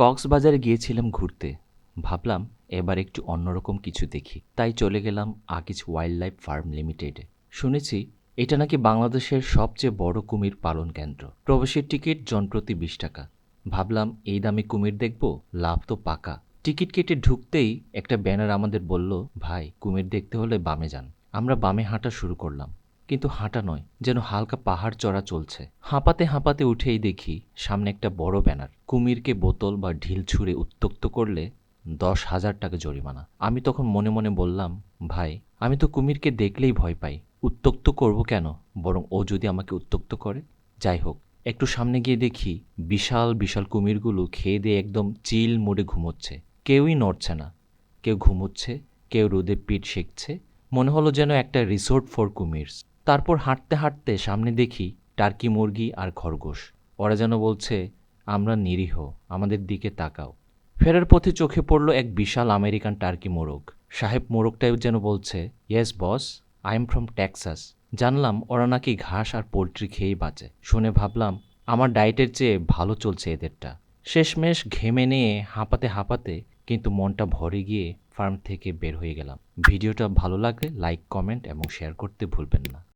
কক্সবাজারে গিয়েছিলাম ঘুরতে। ভাবলাম এবার একটু অন্যরকম কিছু দেখি। তাই চলে গেলাম আকিজ ওয়াইল্ড লাইফ ফার্ম লিমিটেডে শুনেছি, এটা নাকি বাংলাদেশের সবচেয়ে বড় কুমির পালন কেন্দ্র। প্রবেশের টিকিট জনপ্রতি বিশ টাকা। ভাবলাম, এই দামে কুমির দেখব? লাভ তো পাকা। টিকিট কেটে ঢুকতেই একটা ব্যানার আমাদের বলল, ভাই, কুমির দেখতে হলে বামে যান। আমরা বামে হাঁটা শুরু করলাম। কিন্তু হাঁটা নয়, যেন হালকা পাহাড় চড়া চলছে। হাঁপাতে হাঁপাতে উঠেই দেখি সামনে একটা বড় ব্যানার। কুমিরকে বোতল বা ঢিল ছুঁড়ে উত্তক্ত করলে দশ হাজার টাকা জরিমানা। আমি তখন মনে মনে বললাম, ভাই, আমি তো কুমিরকে দেখলেই ভয় পাই। উত্তক্ত করব কেন? বরং ও যদি আমাকে উত্তক্ত করে? যাই হোক, একটু সামনে গিয়ে দেখি বিশাল বিশাল কুমিরগুলো খেয়ে দিয়ে একদম চিল মোড়ে ঘুমোচ্ছে। কেউই নড়ছে না। কেউ ঘুমোচ্ছে, কেউ রোদে পিঠ সেঁকছে। মনে হলো যেন একটা রিসোর্ট ফর কুমিরস। তারপর হাঁটতে হাঁটতে সামনে দেখি টার্কি মুরগি আর খরগোশ। ওরা যেন বলছে, আমরা নিরীহ, আমাদের দিকে তাকাও। ফেরার পথে চোখে পড়ল এক বিশাল আমেরিকান টার্কি মোরগ। সাহেব মোরগটাই যেন বলছে yes boss I am from Texas জানলাম ওরা নাকি ঘাস আর পোলট্রি খেয়েই বাঁচে। শুনে ভাবলাম, আমার ডায়েটের চেয়ে ভালো চলছে এদেরটা। শেষমেশ ঘেমে নিয়ে হাঁপাতে হাঁপাতে কিন্তু মনটা ভরে গিয়ে ফার্ম থেকে বের হয়ে গেলাম। ভিডিওটা ভালো লাগলে লাইক, কমেন্ট এবং শেয়ার করতে ভুলবেন না।